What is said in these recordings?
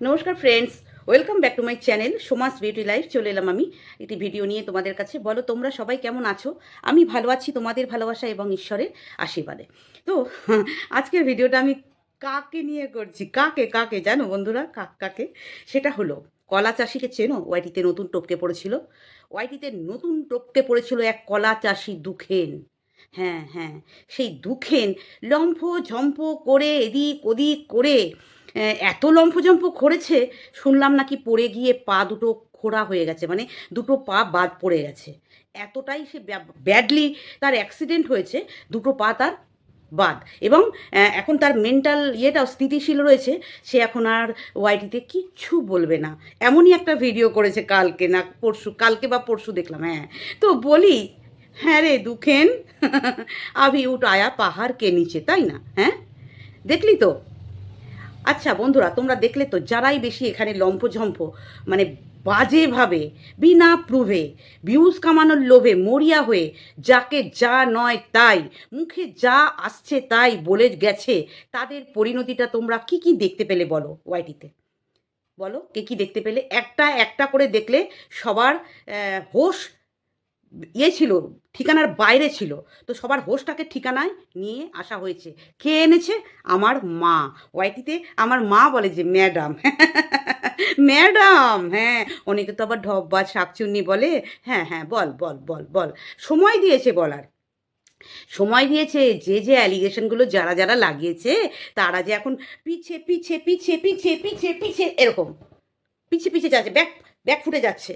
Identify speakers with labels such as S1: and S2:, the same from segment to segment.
S1: নমস্কার friends welcome back to my channel Soma's beauty life চলে এলাম আমি একটি ভিডিও নিয়ে তোমাদের কাছে। বলো, তোমরা সবাই কেমন আছো? আমি ভালো আছি তোমাদের ভালোবাসা এবং ঈশ্বরের আশীর্বাদে। তো, আজকের ভিডিওটা আমি কাকে নিয়ে করছি? কাকে কাকে? জানো বন্ধুরা, কাক, কাকে? সেটা হলো, কলা চাষিকে চেনো? ওয়াইটিতে নতুন টপকে পড়েছিল। ওয়াইটিতে নতুন টপকে পড়েছিল এক কলা চাষি দুখেন। হ্যাঁ হ্যাঁ সেই দুখেন লম্ফ ঝম্প করে এদিক ওদিক করে এত লম্ফজম্প করেছে, শুনলাম নাকি পড়ে গিয়ে পা দুটো খোড়া হয়ে গেছে মানে দুটো পা বাদ পড়ে গেছে। এতটাই সে ব্যাডলি তার অ্যাক্সিডেন্ট হয়েছে, দুটো পা তার বাদ। এবং এখন তার মেন্টাল ইয়েটাও স্থিতিশীল রয়েছে, সে এখন আর ওয়াইটিতে কিচ্ছু বলবে না। এমনই একটা ভিডিও করেছে কালকে না, পরশু, কালকে বা পরশু দেখলাম হ্যাঁ। তো বলি হ্যাঁ রে দুখেন, আভি উঠ আয়া পাহাড় কে নিচে তাই না হ্যাঁ? দেখলি তো? আচ্ছা বন্ধুরা, তোমরা দেখলে তো যারাই বেশি এখানে লম্ফঝম্প মানে বাজেভাবে, বিনা প্রুভে ভিউজ কামানোর লোভে মরিয়া হয়ে, যাকে যা নয় তাই, মুখে যা আসছে তাই বলে গেছে, তাদের পরিণতিটা তোমরা কি কি দেখতে পেলে বলো ওয়াইটিতে? বলো, কে কি দেখতে পেলে? একটা একটা করে দেখলে সবার হোশ ইয়ে ছিল, ঠিকানার বাইরে ছিল। তো সবার হোশটাকে ঠিকানায় নিয়ে আসা হয়েছে। কে এনেছে? আমার মা। ওয়াইটিতে আমার মা বলে যে, ম্যাডাম। ম্যাডাম হ্যাঁ। অনেকে তো আবার ঢপ বা শাকচুন্নি বলে। হ্যাঁ হ্যাঁ বল বল বল বল। সময় দিয়েছে বলার। সময় দিয়েছে যে যে অ্যালিগেশনগুলো যারা যারা লাগিয়েছে, তারা যে এখন পিছে পিছে পিছে পিছে পিছে পিছে, এরকম। পিছে পিছে যাচ্ছে। ব্যাক ব্যাক ফুটে যাচ্ছে।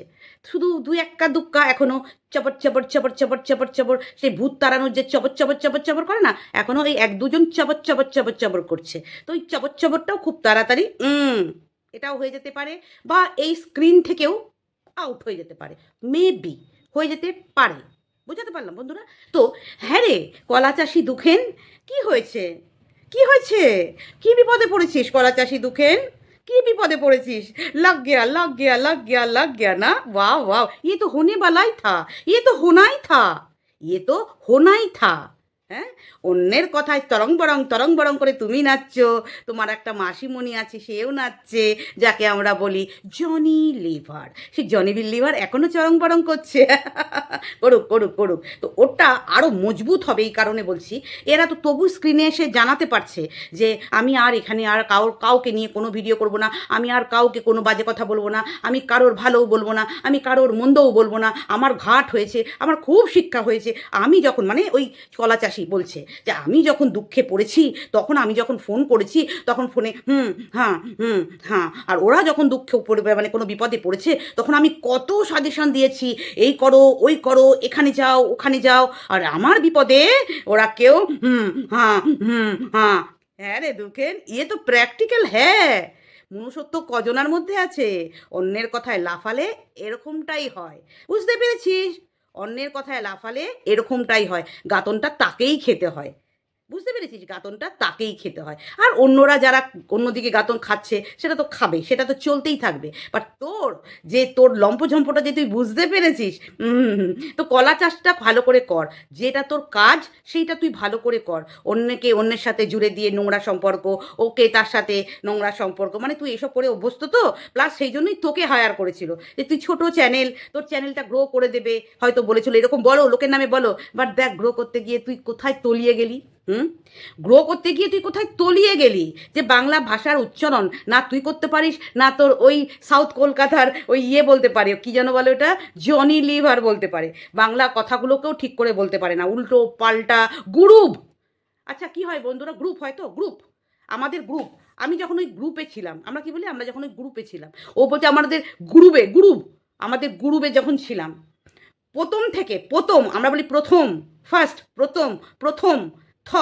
S1: শুধু দু এক্কা দুক্কা এখনও চপর চপর চপর চপর চপর চপর সেই ভূত তাড়ানোর যে চপর চপর চপর চপর করে না এখনও ওই এক দুজন চপর চপর চপর চপর করছে। তো ওই চপর চপরটাও খুব তাড়াতাড়ি এটাও হয়ে যেতে পারে বা এই স্ক্রিন থেকেও আউট হয়ে যেতে পারে। মেবি হয়ে যেতে পারে। বুঝাতে পারলাম বন্ধুরা? তো হ্যাঁ রে, কলা চাষি দুখেন, কি হয়েছে? কি হয়েছে? কি বিপদে পড়েছিস কলা চাষি দুখেন? কি বিপদে পড়েছিস? লাগ গিয়া লাগ গিয়া লাগ গিয়া লাগ গিয়া, না? ওয়াও ওয়াও ইয়ে তো হোনে বালাই থা ইয়ে তো হোনাই থা ইয়ে তো হোনাই থা। হ্যাঁ? অন্যের কথায় তরং বরং তরং বরং করে তুমি নাচছো। তোমার একটা মাসিমণি আছে, সেও নাচছে, যাকে আমরা বলি জনি লিভার। সে জনি বিল লিভার এখনও চরং বরং করছে। করুক করুক করুক তো ওটা আরও মজবুত হবে এই কারণে বলছি। এরা তো তবু স্ক্রিনে এসে জানাতে পারছে যে আমি আর এখানে আর কাউর কাউকে নিয়ে কোনো ভিডিও করব না, আমি আর কাউকে কোনো বাজে কথা বলব না, আমি কারোর ভালোও বলব না, আমি কারোর মন্দও বলব না। আমার ঘাট হয়েছে, আমার খুব শিক্ষা হয়েছে। আমি যখন মানে ওই কলা চাষি বলছে যে, আমি যখন দুঃখে পড়েছি, তখন আমি যখন ফোন করেছি, তখন ফোনে, হুম হ্যাঁ হুম হ্যাঁ। আর ওরা যখন দুঃখে পড়বে মানে কোনো বিপদে পড়েছে, তখন আমি কত সাজেশন দিয়েছি, এই করো, ওই করো, এখানে যাও, ওখানে যাও। আর আমার বিপদে ওরা কেউ, হুম হ্যাঁ হুম হ্যাঁ। হ্যাঁ রে দুঃখেন ইয়ে তো প্র্যাকটিক্যাল হ্যাঁ। মনুষ্যত্ব কজনার মধ্যে আছে, অন্যের কথায় লাফালে এরকমটাই হয়। বুঝতে পেরেছিস? অন্যের কথায় লাফালে এরকমটাই হয়। গাতনটা তাকেই খেতে হয়। বুঝতে পেরেছিস? গাতনটা তাকেই খেতে হয়। আর অন্যরা যারা অন্যদিকে গাতন খাচ্ছে, সেটা তো খাবে, সেটা তো চলতেই থাকবে। বাট তোর যে তোর লম্পঝম্পটা যে তুই বুঝতে পেরেছিস তো কলা চাষটা ভালো করে কর। যেটা তোর কাজ, সেইটা তুই ভালো করে কর। অন্যকে অন্যের সাথে জুড়ে দিয়ে নোংরা সম্পর্ক, ওকে তার সাথে নোংরা সম্পর্ক মানে তুই এসব করে অভ্যস্ত তো? প্লাস সেই জন্যই তোকে হায়ার করেছিল। যে তুই ছোট চ্যানেল তোর চ্যানেলটা গ্রো করে দেবে। হয়তো বলেছিল, এরকম বলো, লোকের নামে বলো। বাট দেখ গ্রো করতে গিয়ে তুই কোথায় তলিয়ে গেলি? হুম? গ্রো করতে গিয়ে তুই কোথায় তলিয়ে গেলি? যে বাংলা ভাষার উচ্চারণ। না তুই করতে পারিস, না তোর ওই সাউথ কলকাতার ওই ইয়ে বলতে পারে। কি যেন বলে ওটা? জনি লিভার বলতে পারে। বাংলা কথাগুলোকেও ঠিক করে বলতে পারে না। উল্টো, পাল্টা, গ্রুপ। আচ্ছা কি হয় বন্ধুরা? গ্রুপ হয় তো? গ্রুপ। আমাদের গ্রুপ। আমি যখন ওই গ্রুপে ছিলাম, আমরা কি বলি? আমরা যখন ওই গ্রুপে ছিলাম। ও বলছে আমাদের গ্রুপে, গ্রুপ। আমাদের গ্রুপে যখন ছিলাম, প্রথম থেকে প্রথম, আমরা বলি প্রথম ফার্স্ট প্রথম প্রথম থ।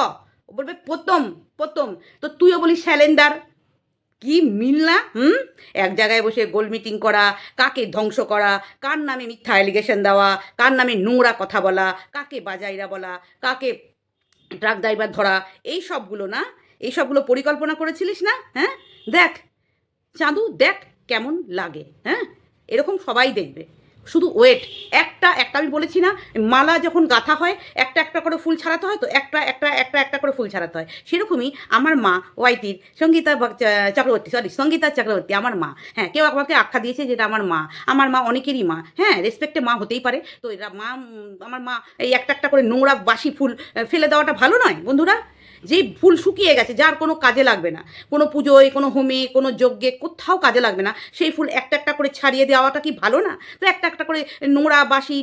S1: বলবে, প্রথম প্রথম। তো তুইও বলি স্যালেন্ডার। কি মিল না, হুম? এক জায়গায় বসে গোল মিটিং করা, কাকে ধ্বংস করা, কার নামে মিথ্যা অ্যালিগেশন দেওয়া, কার নামে নোংরা কথা বলা, কাকে বাজাইরা বলা, কাকে ট্রাক ড্রাইভার ধরা, এই সবগুলো না, এই সবগুলো পরিকল্পনা করেছিলিস না হ্যাঁ? দেখ, চাঁদু দেখ কেমন লাগে হ্যাঁ? এরকম সবাই দেখবে। শুধু ওয়েট, একটা একটা আমি বলেছি না, মালা যখন গাঁথা হয়, একটা একটা করে ফুল ছাড়াতে হয়, তো একটা একটা একটা একটা করে ফুল ছাড়াতে হয়। সেরকমই আমার মা ওয়াইটির সঙ্গীতা চক্রবর্তী সরি সঙ্গীতা চক্রবর্তী, আমার মা। হ্যাঁ কেউ আমাকে আখ্যা দিয়েছে যেটা আমার মা। আমার মা অনেকেরই মা। হ্যাঁ রেসপেক্টে মা হতেই পারে। তো এরা মা আমার মা এই একটা একটা করে নোংরা বাসি ফুল ফেলে দেওয়াটা ভালো নয়, বন্ধুরা? যেই ফুল শুকিয়ে গেছে, যার কোনো কাজে লাগবে না। কোনো পুজোয়, কোনো হোমে, কোনো যজ্ঞে, কোথাও কাজে লাগবে না। সেই ফুল একটা একটা করে ছাড়িয়ে দেওয়াটা কি ভালো না? তো একটা একটা করে নোংরা বাসি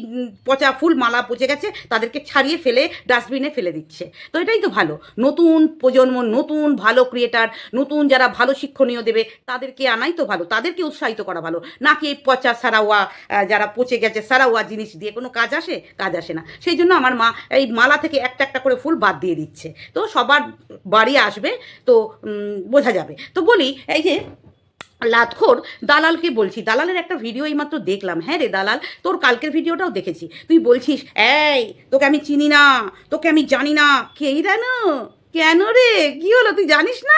S1: পচা ফুল, মালা পচে গেছে, তাদেরকে ছাড়িয়ে ফেলে ডাস্টবিনে ফেলে দিচ্ছে। তো এটাই তো ভালো। নতুন প্রজন্ম, নতুন ভালো ক্রিয়েটার নতুন যারা ভালো শিক্ষণীয় দেবে, তাদেরকে আনাই তো ভালো। তাদেরকে উৎসাহিত করা ভালো। নাকি এই পচা সারাওয়া যারা পচে গেছে, সারাওয়া জিনিস দিয়ে কোনো কাজ আসে? কাজ আসে না। সেই জন্য আমার মা এই মালা থেকে একটা একটা করে ফুল বাদ দিয়ে দিচ্ছে। তো সবার বাড়ি আসবে, তো বোঝা যাবে। তো বলি, এই যে লাতখোর দালালকে বলছি, দালালের একটা ভিডিও এইমাত্র দেখলাম। হ্যাঁ রে দালাল, তোর কালকের ভিডিওটাও দেখেছি। তুই বলছিস, এই, তোকে আমি চিনি না, তোকে আমি জানি না, কে জানো? কেন রে? কি হলো? তুই জানিস না?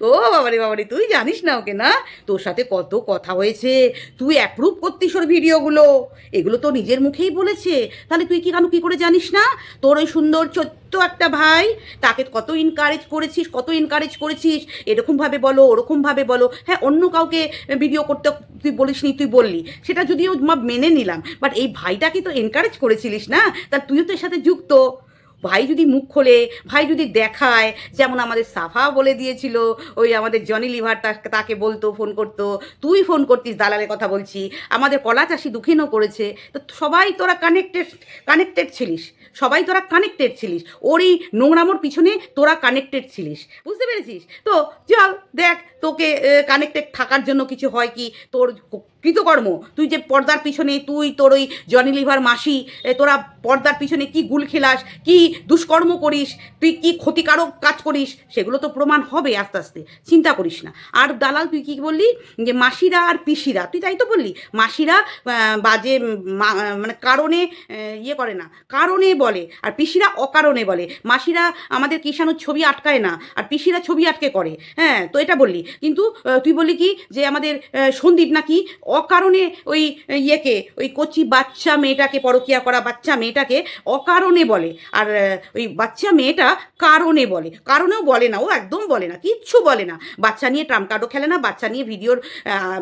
S1: ও বাবারে বাবারে, তুই জানিস না ওকে, না? তোর সাথে কত কথা হয়েছে। তুই অ্যাপ্রুভ করতিস ওর ভিডিওগুলো। এগুলো তো নিজের মুখেই বলেছে। তাহলে তুই কি কেন কি করে জানিস না? তোর ওই সুন্দর, ছোট্ট একটা ভাই, তাকে কত ইনকারেজ করেছিস, কত ইনকারেজ করেছিস? এরকমভাবে বলো, ওরকমভাবে বলো। হ্যাঁ অন্য কাউকে ভিডিও করতে তুই বলিসনি, তুই বললি। সেটা যদিও মেনে নিলাম। বাট এই ভাইটাকে তো এনকারেজ করেছিলিস না? তা তুইও তো এর সাথে যুক্ত। ভাই যদি মুখ খোলে, ভাই যদি দেখায়, যেমন আমাদের সাফা বলে দিয়েছিল, ওই আমাদের জনি লিভার তাকে বলতো, ফোন করতো, তুই ফোন করতিস দালালের কথা বলছি, আমাদের কলা চাষি দুঃখিনও করেছে। তো সবাই তোরা কানেক্টেড কানেক্টেড ছিলিস, সবাই তোরা কানেক্টেড ছিলিস ওর এই নোংরামোর পিছনে তোরা কানেক্টেড ছিলিস, বুঝতে পেরেছিস? তো চল দেখ, তোকে কানেক্টেড থাকার জন্য কিছু হয় কি? তোর কৃতকর্ম। তুই যে পর্দার পিছনে, তুই, তোর ওই জনি লিভার মাসি তোরা পর্দার পিছনে কি গুল খেলাস, কি দুষ্কর্ম করিস, তুই কি ক্ষতিকারক কাজ করিস, সেগুলো তো প্রমাণ হবে আস্তে আস্তে। চিন্তা করিস না। আর দালাল, তুই কি বললি? যে মাসিরা আর পিসিরা, তুই তাই তো বললি? মাসিরা বাজে মানে কারণে ইয়ে করে না। কারণে বলে, আর পিসিরা অকারণে বলে। মাসিরা আমাদের কিষাণুর ছবি আটকায় না, আর পিসিরা ছবি আটকে করে। হ্যাঁ তো এটা বললি। কিন্তু তুই বললি কি? যে আমাদের সন্দীপ নাকি অকারণে ওই ইয়েকে, ওই কচি বাচ্চা মেয়েটাকে, পরকিয়া করা বাচ্চা মেয়েটাকে অকারণে বলে। আর ওই বাচ্চা মেয়েটা কারণে বলে। কারণেও বলে না, ও একদম বলে না, কিচ্ছু বলে না। বাচ্চা নিয়ে ট্রাম কার্ডও খেলে না, বাচ্চা নিয়ে ভিডিওর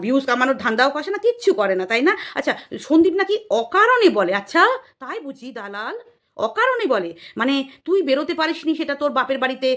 S1: ভিউজ কামানোর ধান্দাও কষে না, কিচ্ছু করে না, তাই না? আচ্ছা সন্দীপ নাকি অকারণে বলে? আচ্ছা তাই বুঝি, দালাল। অকারণে বলে। মানে তুই বেরোতে পারিস নি সেটা তোর বাপের বাড়িতে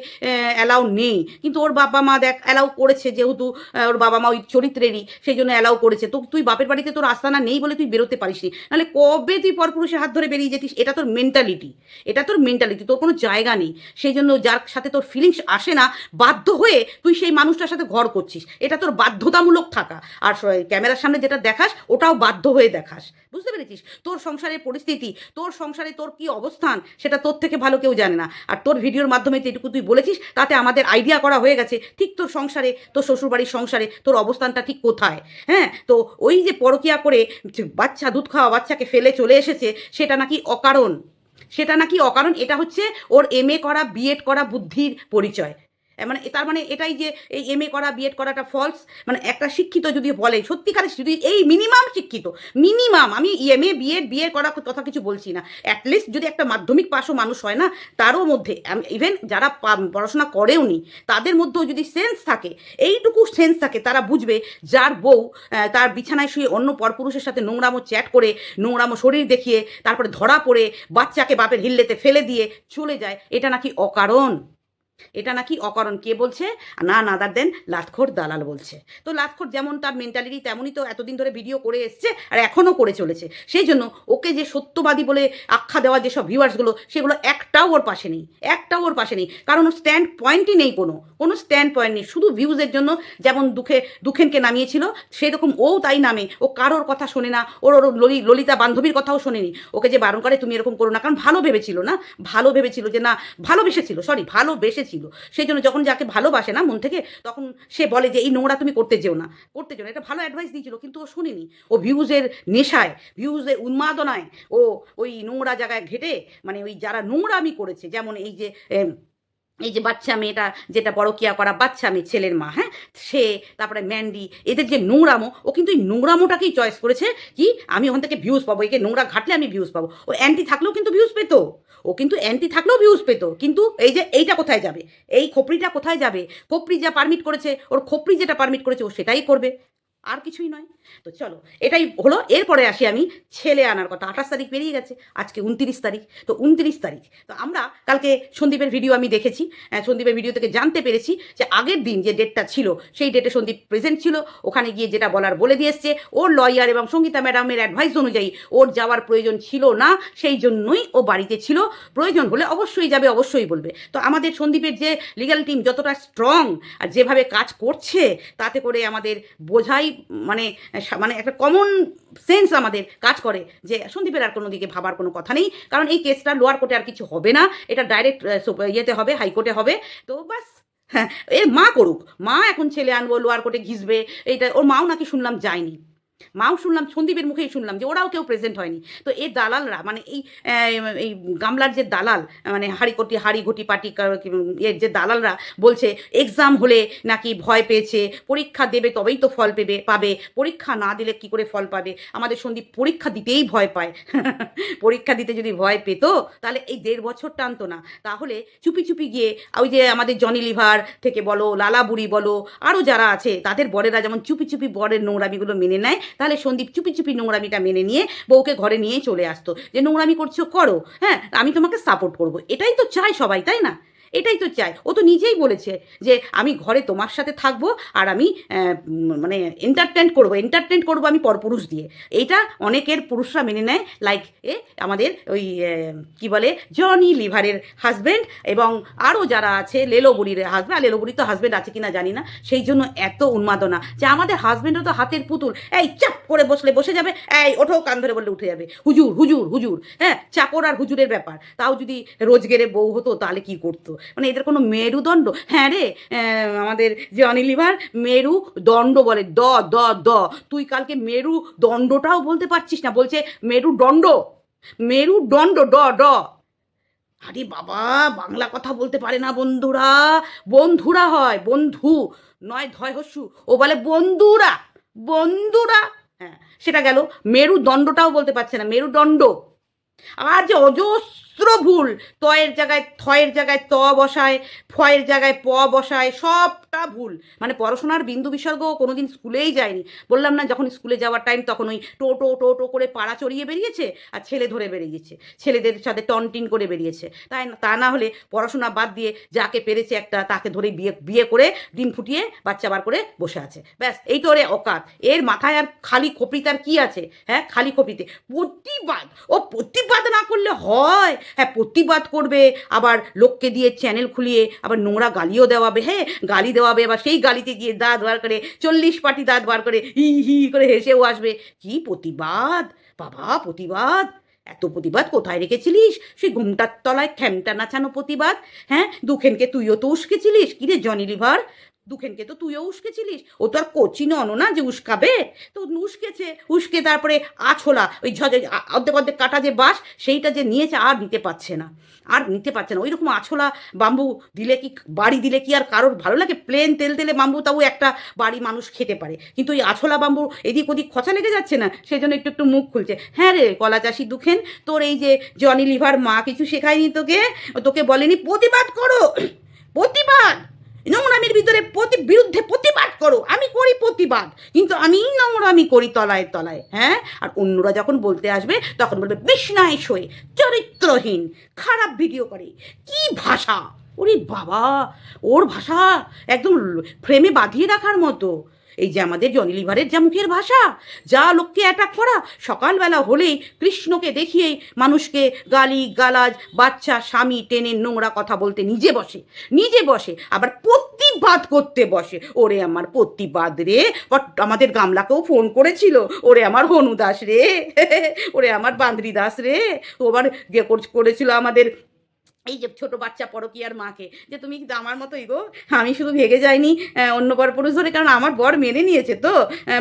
S1: অ্যালাউ নেই। কিন্তু ওর বাবা মা দেখ অ্যালাউ করেছে যেহেতু ওর বাবা মা ওই চরিত্রেরই, সেই জন্য অ্যালাউ করেছে। তো তুই বাপের বাড়িতে তোর আস্তানা নেই বলে তুই বেরোতে পারিসনি। নাহলে কবে তুই পরপুরুষের হাত ধরে বেরিয়ে যেতিস? এটা তোর মেন্টালিটি এটা তোর মেন্টালিটি তোর কোনো জায়গা নেই। সেই জন্য যার সাথে তোর ফিলিংস আসে না, বাধ্য হয়ে তুই সেই মানুষটার সাথে ঘর করছিস। এটা তোর বাধ্যতামূলক থাকা। আর ক্যামেরার সামনে যেটা দেখাস, ওটাও বাধ্য হয়ে দেখাস। বুঝতে পেরেছিস? তোর সংসারের পরিস্থিতি, তোর সংসারে তোর কি অবস্থান, সেটা তোর থেকে ভালো কেউ জানে না। আর তোর ভিডিওর মাধ্যমে যেটুকু তুই বলেছিস, তাতে আমাদের আইডিয়া করা হয়ে গেছে, ঠিক তোর সংসারে, তোর শ্বশুরবাড়ির সংসারে, তোর অবস্থানটা ঠিক কোথায়? হ্যাঁ? তো ওই যে পরকিয়া করে বাচ্চা দুধ খাওয়া বাচ্চাকে ফেলে চলে এসেছে, সেটা নাকি অকারণ। সেটা নাকি অকারণ, এটা হচ্ছে ওর এম করা বিএড করা বুদ্ধির পরিচয়। মানে তার মানে এটাই যে এই এম এ করা বিএড করাটা ফলস মানে একটা শিক্ষিত যদি বলে, সত্যিকারের যদি এই মিনিমাম শিক্ষিত মিনিমাম আমি এম এ বিএড বিএ করা কথা কিছু বলছি না অ্যাটলিস্ট যদি একটা মাধ্যমিক পাশও মানুষ হয় না, তারও মধ্যে ইভেন যারা পড়াশোনা করেও নি, তাদের মধ্যেও যদি সেন্স থাকে, এইটুকু সেন্স থাকে, তারা বুঝবে যার বউ তার বিছানায় শুয়ে অন্য পরপুরুষের সাথে নোংরামো চ্যাট করে, নোংরামো শরীর দেখিয়ে, তারপরে ধরা পড়ে, বাচ্চাকে বাপের হিল্লেতে ফেলে দিয়ে চলে যায়, এটা নাকি অকারণ? এটা নাকি অকারণ। কে বলছে? না নাদার দেন লাতখোর দালাল বলছে। তো লাতখোর যেমন তার মেন্টালিটি তেমনই তো এতদিন ধরে ভিডিও করে এসছে আর এখনও করে চলেছে। সেই জন্য ওকে যে সত্যবাদী বলে আখ্যা দেওয়া যেসব ভিউয়ার্সগুলো সেগুলো একটাও ওর পাশে নেই, একটাও ওর পাশে নেই। কারণ ওর স্ট্যান্ড পয়েন্টই নেই কোনো কোনো স্ট্যান্ড পয়েন্ট নেই। শুধু ভিউজের জন্য যেমন দুঃখে, দুঃখেনকে নামিয়েছিল, সেরকম ও তাই নামে। ও কারোর কথা শোনে না, ওর ওর ললি, ললিতা বান্ধবীর কথাও শোনেনি। ওকে যে বারণ করে, তুমি এরকম করো না। কারণ ভালো ভেবেছিল না, ভালো ভেবেছিল যে না ভালোবেসেছিল সরি ভালোবেসেছিল সেই জন্য যখন যাকে ভালোবাসে না মন থেকে, তখন সে বলে যে, এই নোংরা তুমি করতে যেও না, করতে যেও না। এটা ভালো অ্যাডভাইস দিয়েছিল, কিন্তু ও শুনিনি। ও ভিউজের নেশায় ভিউজের উন্মাদনায় ও ওই নোংরা জায়গায় ঘেটে মানে ওই যারা নোংরা আমি করেছে, যেমন এই যে এই যে বাচ্চা মেয়েটা যেটা বড় বড়কিয়া করা বাচ্চা মেয়ে, ছেলের মা হ্যাঁ? সে, তারপরে ম্যান্ডি, এদের যে নোংরামো, ও কিন্তু এই নোংরামোটাকেই চয়েস করেছে কি, আমি ওখান থেকে ভিউজ পাবো, একে নোংরা ঘাটলে আমি ভিউজ পাবো। ও অ্যান্টি থাকলেও কিন্তু ভিউজ পেতো। ও কিন্তু অ্যান্টি থাকলেও ভিউজ পেতো। কিন্তু এই যে এইটা কোথায় যাবে? এই খোপড়িটা কোথায় যাবে? খোপড়ি যা পারমিট করেছে, ওর খোপড়ি যেটা পারমিট করেছে, ও সেটাই করবে। আর কিছুই নয়। তো চলো এটাই হলো। এরপরে আসি আমি ছেলে আনার কথা। আঠাশ তারিখ পেরিয়ে গেছে আজকে উনতিরিশ তারিখ। তো উনতিরিশ তারিখ। তো আমরা কালকে সন্দীপের ভিডিও আমি দেখেছি। আহ, সন্দীপের ভিডিও থেকে জানতে পেরেছি যে আগের দিন যে ডেটটা ছিল সেই ডেটে সন্দীপ প্রেজেন্ট ছিল। ওখানে গিয়ে যেটা বলার বলে দিয়ে এসছে ওর লয়ার এবং সঙ্গীতা ম্যাডামের অ্যাডভাইস অনুযায়ী ওর যাওয়ার প্রয়োজন ছিল না সেই জন্যই ও বাড়িতে ছিল। প্রয়োজন হলে অবশ্যই যাবে অবশ্যই বলবে। তো আমাদের সন্দীপের যে লিগ্যাল টিম যতটা স্ট্রং আর যেভাবে কাজ করছে তাতে করে আমাদের বোঝাই মানে মানে একটা কমন সেন্স আমাদের কাজ করে যে সন্দীপের আর কোনো দিকে ভাবার কোনো কথা নেই। কারণ এই কেসটা লোয়ার কোর্টে আর কিছু হবে না। এটা ডাইরেক্ট ইয়েতে হবে হাইকোর্টে হবে। তো বাস হ্যাঁ এ মা করুক। মা এখন ছেলে আনব লোয়ার কোর্টে ঘিসবে। এইটা, ওর মাও নাকি শুনলাম যায়নি। মাও শুনলাম, সন্দীপের মুখেই শুনলাম যে ওরাও কেউ প্রেজেন্ট হয়নি। তো এই দালালরা মানে এই এই গামলার যে দালাল মানে হাড়িকটি হাড়ি ঘটি পাটি এর যে দালালরা বলছে এক্সাম হলে নাকি ভয় পেয়েছে, পরীক্ষা দেবে তবেই তো ফল পেবে, পাবে। পরীক্ষা না দিলে কি করে ফল পাবে? আমাদের সন্দীপ পরীক্ষা দিতেই ভয় পায়। পরীক্ষা দিতে যদি ভয় পেত, তাহলে এই দেড় বছর টানতো না। তাহলে চুপি চুপি গিয়ে ওই যে আমাদের জনি লিভার থেকে বলো লালা বুড়ি বলো আরও যারা আছে, তাদের বরেরা যেমন চুপি চুপি বরের নোংরামিগুলো মেনে নেয় তাহলে সন্দীপ চুপি চুপি নোংরামিটা মেনে নিয়ে বউকে ঘরে নিয়ে চলে আসতো। যে নোংরামি করছ করো হ্যাঁ আমি তোমাকে সাপোর্ট করব। এটাই তো চাই সবাই, তাই না? এটাই তো চাই। ও তো নিজেই বলেছে যে আমি ঘরে তোমার সাথে থাকব আর আমি মানে এন্টারটেন করব। এন্টারটেন করব আমি পরপুরুষ দিয়ে। এইটা অনেকের পুরুষরা মেনে নেয় লাইক এ, আমাদের ওই কি বলে জনি লিভারের হাজব্যান্ড এবং আরও যারা আছে লেলো বুড়ির হাজব্যান্ড লেলো বুড়ি তো হাজব্যান্ড আছে কিনা জানি না, সেই জন্য এত উন্মাদনা যে আমাদের হাজব্যান্ডও তো হাতের পুতুল। এই চাপ করে বসলে বসে যাবে, এই ওঠো কান ধরে বললে উঠে যাবে। হুজুর হুজুর হুজুর হ্যাঁ চাকর আর হুজুরের ব্যাপার। তাও যদি রোজগেরে বউ হতো তাহলে কি করতো? মানে এদের কোনো মেরুদণ্ড? হ্যাঁ রে আমাদের যে অনিলিভার মেরু দণ্ড বলে, দ দ দ। তুই কালকে মেরু দণ্ডটাও বলতে পারছিস না, বলছে মেরু দণ্ড মেরু দণ্ড ড ড। আরে বাবা, বাংলা কথা বলতে পারে না বন্ধুরা। বন্ধুরা হয়, বন্ধু, নয় ধয় হস্যু ও বলে বন্ধুরা বন্ধুরা। হ্যাঁ সেটা গেল। মেরুদণ্ডটাও বলতে পারছে না, মেরুদণ্ড। আর যে অজস্র ভুল। তয়ের জায়গায় থয়ের জায়গায় ত বসায়, ফয়ের জায়গায় প বসায়, সবটা ভুল। মানে পড়াশোনার বিন্দু বিসর্গ কোনোদিন স্কুলেই যায়নি। বললাম না, যখন স্কুলে যাওয়ার টাইম তখন ওই টো টো টো টো করে পাড়া চড়িয়ে বেরিয়েছে আর ছেলে ধরে বেরিয়েছে। ছেলেদের সাথে টনটিন করে বেরিয়েছে। তাই তা না হলে পড়াশোনা বাদ দিয়ে যাকে পেরেছে একটা তাকে ধরে বিয়ে বিয়ে করে দিন ফুটিয়ে বাচ্চা বার করে বসে আছে। ব্যাস, এই তো ওরে অকাত। এর মাথায় আর খালি খোপড়িতে আর কি আছে? হ্যাঁ খালি খোপড়িতে। প্রতিবাদ! ও প্রতিবাদ না করলে হয়! হ্যাঁ প্রতিবাদ করবে, আবার লোককে দিয়ে চ্যানেল খুলিয়ে আবার নোংরা গালিও দেওয়াবে হ্যাঁ গালি দেওয়াবে, আবার সেই গালিতে গিয়ে দাঁত বার করে, চল্লিশ পাটি দাঁত বার করে, হি হি করে হেসেও আসবে। কি প্রতিবাদ? বাবা, প্রতিবাদ? এত প্রতিবাদ কোথায় রেখেছিলিস? সেই ঘুমটার তলায় খ্যামটা নাচানো প্রতিবাদ? হ্যাঁ দুখেনকে তুইও তো উস্কেছিলিস? কিরে জনি লিভার? দুখেনকে তো তুইও উস্কেছিলিস। ও তো আর কচি নন না যে উস্কাবে। তো উস্কেছে, উস্কে তারপরে আছোলা, ওই ঝজে অর্ধেক অর্ধেক কাটা যে বাঁশ, সেইটা যে নিয়েছে আর নিতে পারছে না। আর নিতে পারছে না। ওই রকম আছলা বাম্বু দিলে কি, বাড়ি দিলে কি আর কারোর ভালো লাগে? প্লেন তেল তেলে বাম্বু তাও একটা বাড়ি মানুষ খেতে পারে। কিন্তু ওই আছোলা বাম্বু এদিক ওদিক খচা লেগে যাচ্ছে না সেই জন্য একটু একটু মুখ খুলছে। হ্যাঁ রে কলা চাষি দুখেন, তোর এই যে জনি লিভার মা কিছু শেখায়নি তোকে? তোকে বলেনি, প্রতিবাদ করো! প্রতিবাদ! নোংরামির ভিতরে প্রতি, বিরুদ্ধে প্রতিবাদ করো। আমি করি প্রতিবাদ, কিন্তু আমি নোংরামি করি তলায় তলায় হ্যাঁ? আর অন্যরা যখন বলতে আসবে, তখন বলবে বিষ্ণায় শোয়ে চরিত্রহীন, খারাপ ভিডিও করে। কি ভাষা? ওরে বাবা, ওর ভাষা একদম ফ্রেমে বাঁধিয়ে রাখার মতো। এই যে আমাদের জনি লিভারের যা মুখের ভাষা, যা লোককে অ্যাটাক করা, সকালবেলা হলেই কৃষ্ণকে দেখিয়েই মানুষকে গালি, গালাজ, বাচ্চা, স্বামী টেনে নোংরা কথা বলতে নিজে বসে নিজে বসে, আবার প্রতিবাদ করতে বসে। ওরে আমার প্রতিবাদ রে আমাদের গামলাকেও ফোন করেছিল। ওরে আমার হনু দাস রে, ওরে আমার বান্দ্রি দাস রে। ও আবার গিয়ে করেছিল আমাদের এই যে ছোট বাচ্চা পরকিয়ার মাকে, যে তুমি কিন্তু আমার মতোই গো। আমি শুধু ভেগে যাইনি অন্য বর পুরুষ ধরে, কারণ আমার বর মেনে নিয়েছে তো।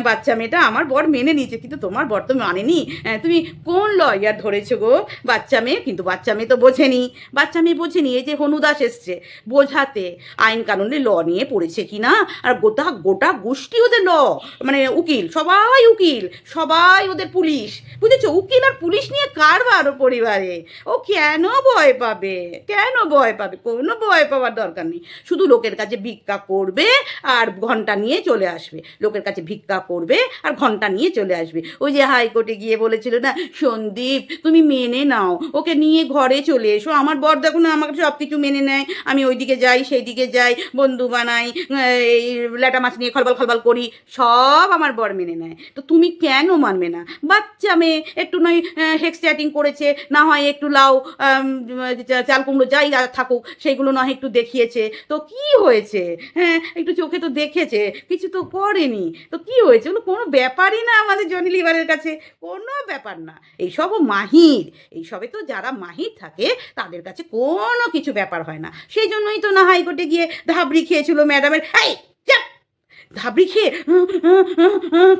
S1: বাচ্চা মেয়েটা আমার বর মেনে নিয়েছে, কিন্তু তোমার বর তো মানেনি। তুমি কোন লয়ার ধরেছো গো? বাচ্চা মেয়ে, কিন্তু বাচ্চা মেয়ে তো বোঝেনি। বাচ্চা মেয়ে বোঝেনি, এই যে হনুদাস এসছে, বোঝাতে আইন কানুনে ল নিয়ে পড়েছে কি না? আর গোটা গোটা গোষ্ঠী ওদের ল মানে উকিল, সবাই উকিল, সবাই ওদের পুলিশ। বুঝেছ? উকিল আর পুলিশ নিয়ে কারবার পরিবারে? ও কেন ভয় পাবে? কেন ভয় পাবে? কোনো ভয় পাওয়ার দরকার নেই। শুধু লোকের কাছে ভিক্ষা করবে আর ঘণ্টা নিয়ে চলে আসবে। লোকের কাছে ভিক্ষা করবে আর ঘণ্টা নিয়ে চলে আসবে। ওই যে হাইকোর্টে গিয়ে বলেছিল না, সন্দীপ, তুমি মেনে নাও। ওকে নিয়ে ঘরে চলে এসো। আমার বর দেখো না, আমাকে সব কিছু মেনে নেয়। আমি ওইদিকে যাই সেই দিকে যাই, বন্ধু বানাই এই ল্যাটা মাছ নিয়ে খলবল খলবল করি। সব আমার বর মেনে নেয়। তো তুমি কেন মানবে না? বাচ্চা মেয়ে, একটু নয় হেক্স চ্যাটিং করেছে। না হয় একটু লাউ চাল কুমড়ো যাই থাকুক সেইগুলো না একটু দেখিয়েছে। তো কি হয়েছে? হ্যাঁ একটু চোখে তো দেখেছে, কিছু তো করেনি। তো কি হয়েছে? ওগুলো কোনো ব্যাপারই না আমাদের জনি লিভারের কাছে, কোনো ব্যাপার না। এইসবও মাহির এইসবে তো যারা মাহির থাকে, তাদের কাছে কোনো কিছু ব্যাপার হয় না। সেই জন্যই তো না হাইকোর্টে গিয়ে ধাবড়ি খেয়েছিল ম্যাডামের, এই ধাবড়ি খেয়ে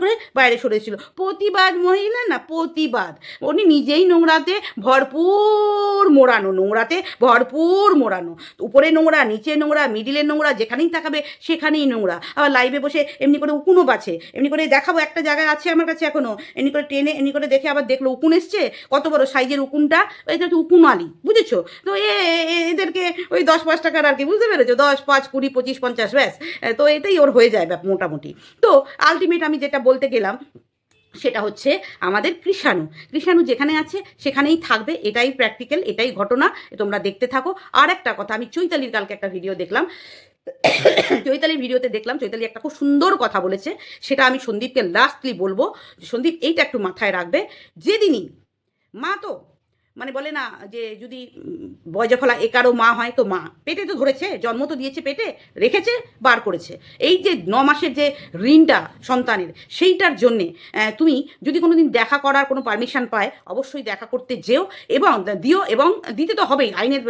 S1: করে বাইরে সরেছিল প্রতিবাদ মহিলা না প্রতিবাদ? উনি নিজেই নোংরাতে ভরপুর মোড়ানো, নোংরাতে ভরপুর মোড়ানো। উপরে নোংরা, নিচে নোংরা মিডিলে নোংরা, যেখানেই তাকাবে সেখানেই নোংরা। আবার লাইভে বসে এমনি করে উকুনও বাছে। এমনি করে দেখাবো একটা জায়গায় আছে আমার কাছে এখনও। এমনি করে টেনে এমনি করে দেখে আবার দেখল উকুন এসছে। কত বড় সাইজের উকুনটা? এটা হচ্ছে উকুন আলি বুঝেছ? তো এ এদেরকে ওই দশ পাঁচ টাকার আর কি, বুঝতে পেরেছ? দশ, পাঁচ, কুড়ি, পঁচিশ, পঞ্চাশ, ব্যাস। তো এটাই ওর হয়ে যায় মোটামুটি। তো আলটিমেট আমি যেটা বলতে গেলাম, সেটা হচ্ছে আমাদের কৃষাণু। কৃষাণু যেখানে আছে, সেখানেই থাকবে, এটাই প্র্যাকটিক্যাল এটাই ঘটনা, তোমরা দেখতে থাকো। আর একটা কথা, আমি চৈতালির কালকে একটা ভিডিও দেখলাম। চৈতালির ভিডিওতে দেখলাম, চৈতালি একটা খুব সুন্দর কথা বলেছে, সেটা আমি সন্দীপকে লাস্টলি বলব সন্দীপ, এইটা একটু মাথায় রাখবে। যেদিনই, মা তো মানে বলে না যে যদি বয়জফলা একারও মা হয় তো মা। পেটে তো ধরেছে, জন্ম তো দিয়েছে পেটে, রেখেছে, বার করেছে। এই যে ন মাসের যে ঋণটা সন্তানের, সেইটার জন্যে তুমি যদি কোনো দিন দেখা করার কোনো পারমিশন পায়, অবশ্যই দেখা করতে যেও এবং দিও এবং দিতে তো হবেই। আইনের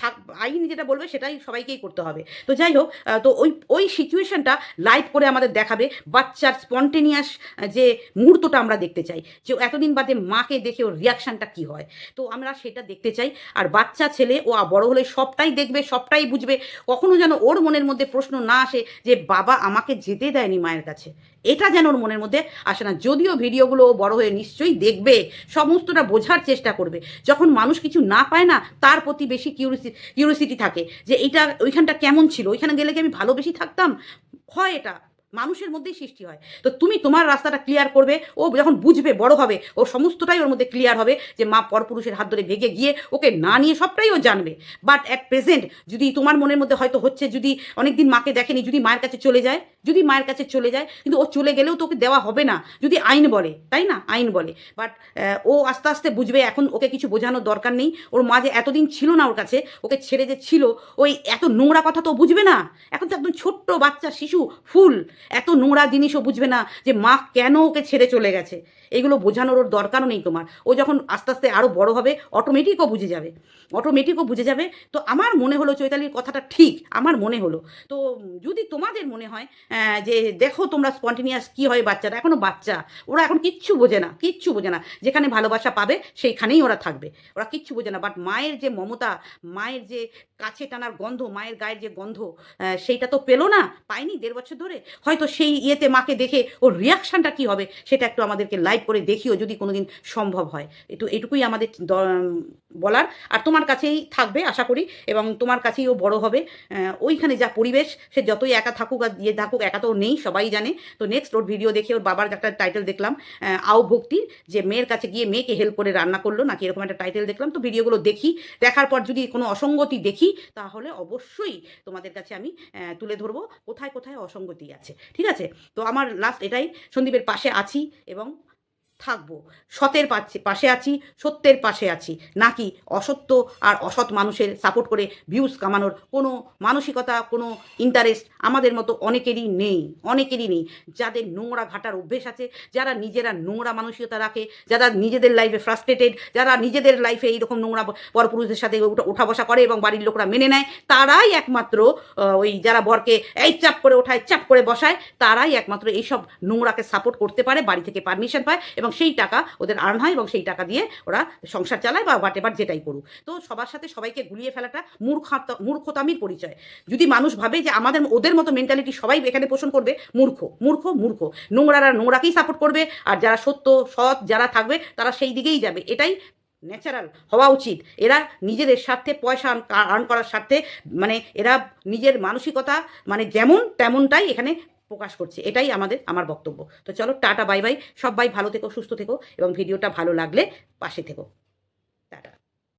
S1: থাক আইন যেটা বলবে, সেটাই সবাইকেই করতে হবে। তো যাই হোক তো ওই ওই সিচুয়েশনটা লাইভ করে আমাদের দেখাবে বাচ্চার স্পন্টেনিয়াস যে মুহূর্তটা আমরা দেখতে চাই, যে এতদিন বাদে মাকে দেখে ওর রিয়াকশানটা কী হয়। তো আমরা সেটা দেখতে চাই, আর বাচ্চা, ছেলে, ও বড় হলে সবটাই দেখবে, সবটাই বুঝবে, কখনো যেন ওর মনের মধ্যে প্রশ্ন না আসে যে, বাবা আমাকে যেতে দেয়নি মায়ের কাছে। এটা যেন ওর মনের মধ্যে আসে না। যদিও ভিডিওগুলো ও বড় হয়ে নিশ্চয়ই দেখবে, সমস্তটা বোঝার চেষ্টা করবে। যখন মানুষ কিছু না পায় না, তার প্রতি বেশি কিউরিসি কিউরিসিটি থাকে যে এইটা, ওইখানটা কেমন ছিল? ওইখানে গেলে কি আমি ভালো বেশি থাকতাম? হয় এটা। মানুষের মধ্যেই সৃষ্টি হয়। তো তুমি তোমার রাস্তাটা ক্লিয়ার করবে, ও যখন বুঝবে, বড় হবে, ও সমস্তটাই ওর মধ্যে ক্লিয়ার হবে যে মা পরপুরুষের হাত ধরে ভেগে গিয়ে ওকে না নিয়ে সবটাই ও জানবে। বাট অ্যাট প্রেজেন্ট যদি তোমার মনের মধ্যে হয়তো হচ্ছে, যদি অনেকদিন মাকে দেখেনি, যদি মায়ের কাছে চলে যায় যদি মায়ের কাছে চলে যায়, কিন্তু ও চলে গেলেও তোকে দেওয়া হবে না। যদি আইন বলে, তাই না? আইন বলে। বাট ও আস্তে আস্তে বুঝবে, এখন ওকে কিছু বোঝানোর দরকার নেই। ওর মা যে এতদিন ছিল না ওর কাছে, ওকে ছেড়ে যে ছিল, ওই এত নোংরা কথা তো বুঝবে না। এখন তো একদম ছোট্ট বাচ্চা, শিশু, ফুল। এত নোংরা জিনিসও বুঝবে না যে মা কেন ওকে ছেড়ে চলে গেছে। এগুলো বোঝানোর ওর দরকারও নেই তোমার। ও যখন আস্তে আস্তে আরও বড় হবে অটোমেটিকও বুঝে যাবে। অটোমেটিকও বুঝে যাবে। তো আমার মনে হলো চৈতালির কথাটা ঠিক, আমার মনে হলো। তো যদি তোমাদের মনে হয় যে দেখো তোমরা স্পন্টিনিয়াস কী হয় বাচ্চারা এখনও বাচ্চা, ওরা এখন কিচ্ছু বোঝে না, কিচ্ছু বোঝে না। যেখানে ভালোবাসা পাবে, সেইখানেই ওরা থাকবে। ওরা কিচ্ছু বোঝে না বাট মায়ের যে মমতা, মায়ের যে কাছে টানার গন্ধ, মায়ের গায়ের যে গন্ধ সেইটা তো পেল না, পায়নি দেড় বছর ধরে। হয়তো সেই ইয়েতে মাকে দেখে ওর রিয়াকশানটা কী হবে, সেটা একটু আমাদেরকে লাইভ করে দেখিও যদি কোনোদিন সম্ভব হয়। একটু, এটুকুই আমাদের বলার। আর তোমার কাছেই থাকবে, আশা করি, এবং তোমার কাছেই ও বড় হবে। ওইখানে যা পরিবেশ, সে যতই একা থাকুক আর ইয়ে থাকুক, একা তো নেই, সবাই জানে। তো নেক্সট ওর ভিডিও দেখে ওর বাবার একটা টাইটেল দেখলাম আও ভক্তির, যে মেয়ের কাছে গিয়ে মেয়েকে হেল্প করে রান্না করল, নাকি এরকম একটা টাইটেল দেখলাম। তো ভিডিওগুলো দেখি, দেখার পর যদি কোনো অসঙ্গতি দেখি, তাহলে অবশ্যই তোমাদের কাছে আমি তুলে ধরবো, কোথায় কোথায় অসঙ্গতি আছে। ঠিক আছে? তো আমার লাস্ট এটাই। সন্দীপের পাশে আছি, এবং থাকব। সতের পাশে আছি, সত্যের পাশে আছি। নাকি অসত্য আর অসৎ মানুষের সাপোর্ট করে ভিউজ কামানোর কোনো মানসিকতা, কোনো ইন্টারেস্ট আমাদের মতো অনেকেরই নেই অনেকেরই নেই। যাদের নোংরা ঘাটার অভ্যেস আছে, যারা নিজেরা নোংরা মানসিকতা রাখে, যারা নিজেদের লাইফে ফ্রাস্ট্রেটেড যারা নিজেদের লাইফে এইরকম নোংরা পরপুরুষদের সাথে ওঠা বসা করে এবং বাড়ির লোকরা মেনে নেয়, তারাই একমাত্র ওই যারা বরকে এই চাপ করে ওঠায়, চাপ করে বসায়, তারাই একমাত্র এইসব নোংরাকে সাপোর্ট করতে পারে, বাড়ি থেকে পারমিশন পায় এবং সেই টাকা ওদের আর্ন হয় এবং সেই টাকা দিয়ে ওরা সংসার চালায় বা হোয়াট এভার যেটাই করুক। তো সবার সাথে সবাইকে গুলিয়ে ফেলাটা মূর্খাত, মূর্খতামির পরিচয়। যদি মানুষ ভাবে যে আমাদের, ওদের মতো মেন্টালিটি সবাই এখানে পোষণ করবে, মূর্খ মূর্খ মূর্খ। নোংরারা নোংরাকেই সাপোর্ট করবে আর যারা সত্য, সৎ যারা থাকবে তারা সেই দিকেই যাবে। এটাই ন্যাচারাল হওয়া উচিত। এরা নিজেদের স্বার্থে পয়সা আর্ন করার স্বার্থে মানে এরা নিজের মানসিকতা মানে যেমন তেমনটাই এখানে প্রকাশ করছে। এটাই আমাদের, আমার বক্তব্য। তো চলো, টাটা, বাই বাই। সবাই ভালো থেকো, সুস্থ থেকো এবং ভিডিওটা ভালো লাগলে পাশে থেকো।